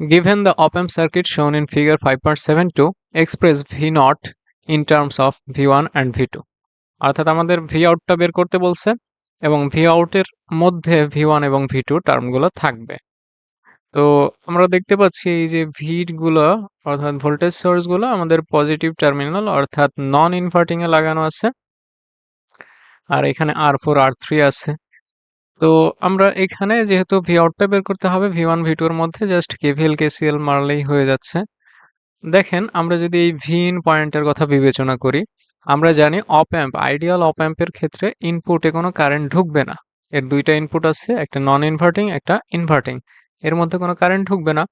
Given the op-amp circuit shown in figure 5.72, express V naught in terms of V1 and V2. অর্থাৎ আমাদের V আউটটা বের করতে বলছে এবং ভি আউটের মধ্যে ভি ওয়ান এবং ভি টু টার্মগুলো থাকবে। তো আমরা দেখতে পাচ্ছি এই যে ভিডগুলো অর্থাৎ ভোল্টেজ সোর্সগুলো আমাদের পজিটিভ টার্মিনাল অর্থাৎ নন ইনভার্টিং এ লাগানো আছে। আর এখানে আর ফোর আর থ্রি আছে। তো আমরা এখানে যেহেতু ভি আউটটা বের করতে হবে ভি ওয়ান ভি টু এর মধ্যে জাস্ট কেভিএল কেসিএল মারলেই হয়ে যাচ্ছে। দেখেন, আমরা যদি এই ভি ইন পয়েন্টের কথা বিবেচনা করি, আমরা জানি অপ অ্যাম্প আইডিয়াল অপ অ্যাম্পের ক্ষেত্রে ইনপুটে কোনো কারেন্ট ঢুকবে না। এর দুইটা ইনপুট আছে, একটা নন ইনভার্টিং একটা ইনভার্টিং এর মধ্যে কোনো কারেন্ট ঢুকবে না।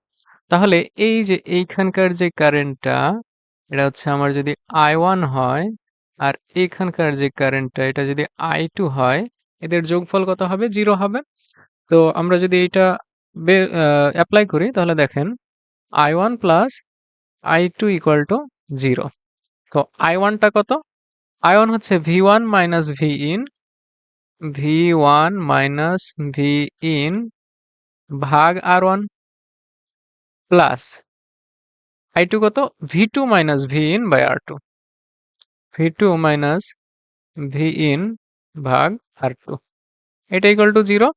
তাহলে এই যে এইখানকার যে কারেন্টটা এটা হচ্ছে আমার যদি আই ওয়ান হয়, আর এইখানকার যে কারেন্টটা এটা যদি আই টু হয় এদের যোগফল কত হবে? জিরো হবে। তো আমরা যদি এইটা অ্যাপ্লাই করি, তাহলে দেখেন I one plus I two equal to zero তো আই ওয়ানটা কত? আই ওয়ান হচ্ছে V one minus V in V one minus V in ভাগ R one plus I two কত? V two minus V in by R two V two minus V in ভাগ R two এটা equal to zero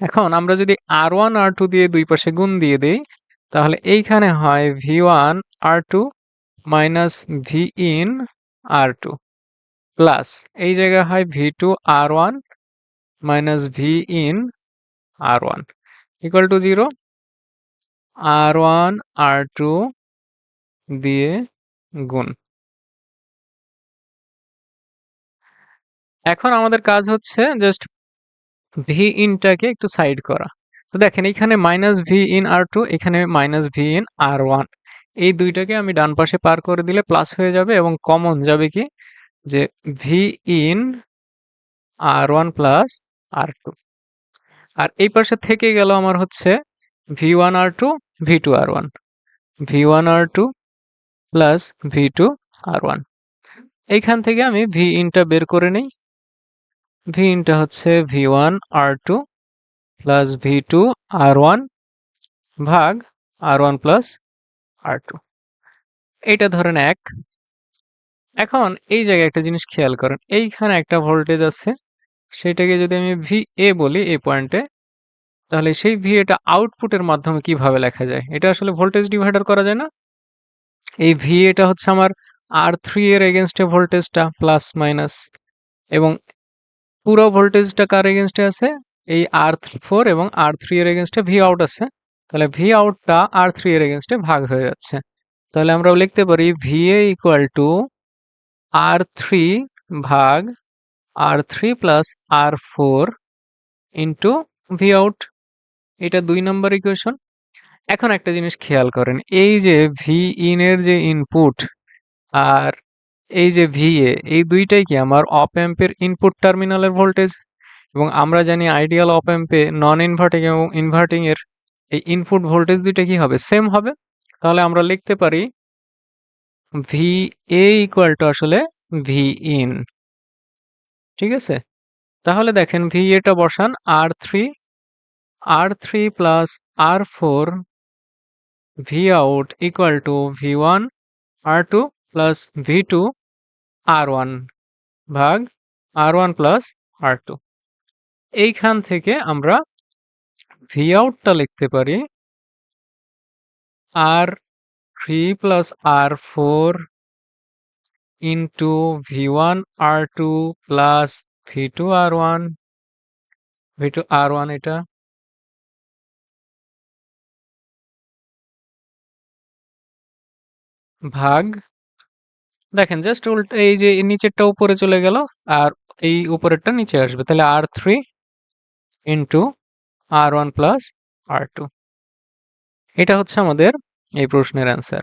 এখন আমরা যদি আর one R two দিয়ে দুই পাশে গুণ দিয়ে দিই, তাহলে এইখানে হয় V one R two minus V in R two plus এই জায়গায় হয় V two R one minus V in R one equal to zero R one R two দিয়ে গুণ। এখন আমাদের কাজ হচ্ছে জাস্ট ভি ইনটাকে একটু সাইড করা। তো দেখেন, এখানে minus V in R two এখানে minus V in R one এই দুইটাকে আমি ডান পাশে পার করে দিলে প্লাস হয়ে যাবে এবং কমন যাবে কি? যে V in R one plus R two আর এই পাশে থেকে গেল আমার হচ্ছে V one R two V two R one V one R two plus V two R one এইখান থেকে আমি ভি ইনটা বের করে নিই। ভি ইনটা হচ্ছে V one, R two plus V two, R one ভাগ R one plus R two. এইটা ধরেন এক। এখন এই জায়গায় একটা জিনিস খেয়াল করেন, এইখানে একটা ভোল্টেজ আছে, সেটাকে যদি আমি ভি এ বলি এই পয়েন্টে, তাহলে সেই ভি এটা আউটপুটের মাধ্যমে কীভাবে লেখা যায়? এটা আসলে ভোল্টেজ ডিভাইডার করা যায় না। এই ভি এটা হচ্ছে আমার আর থ্রি এর এগেনস্টে ভোল্টেজটা, প্লাস মাইনাস। এবং পুরো ভোল্টেজটা কার এগেনস্টে আছে? এই আর ফোর এবং আর থ্রি এর এগেনস্টে ভি আউট আছে। তাহলে ভি আউটটা আর থ্রি এর এগেনস্টে ভাগ হয়ে যাচ্ছে। তাহলে আমরা লিখতে পারি V A equal to R three ভাগ R three plus R four into V out এটা দুই নম্বর ইকুয়েশন এখন একটা জিনিস খেয়াল করেন, এই যে ভি ইনের যে ইনপুট আর এই যে ভি এ এই দুইটাই কি আমার অপ অ্যাম্পের ইনপুট টার্মিনালের ভোল্টেজ এবং আমরা জানি আইডিয়াল অপ অ্যাম্পে নন ইনভার্টিং এবং ইনভার্টিং এর এই ইনপুট ভোল্টেজ দুইটা কি হবে? সেম হবে? তাহলে আমরা লিখতে পারি ভি এ ইকুয়াল টু আসলে ভি ইন ঠিক আছে? তাহলে দেখেন ভি এটা বসান R three R three plus R four V out equal to V one R two plus V two R one ভাগ R one plus R two এইখান থেকে আমরা ভি আউটটা লিখতে পারি R three plus R four into V one R two plus V two R one V two R one এটা। ভাগ দেখেন জাস্ট উল্টো, এই যে নিচেরটা উপরে চলে গেল আর এই উপরেরটা নিচে আসবে। তাহলে R three into R one plus R two এটা হচ্ছে আমাদের এই প্রশ্নের অ্যান্সার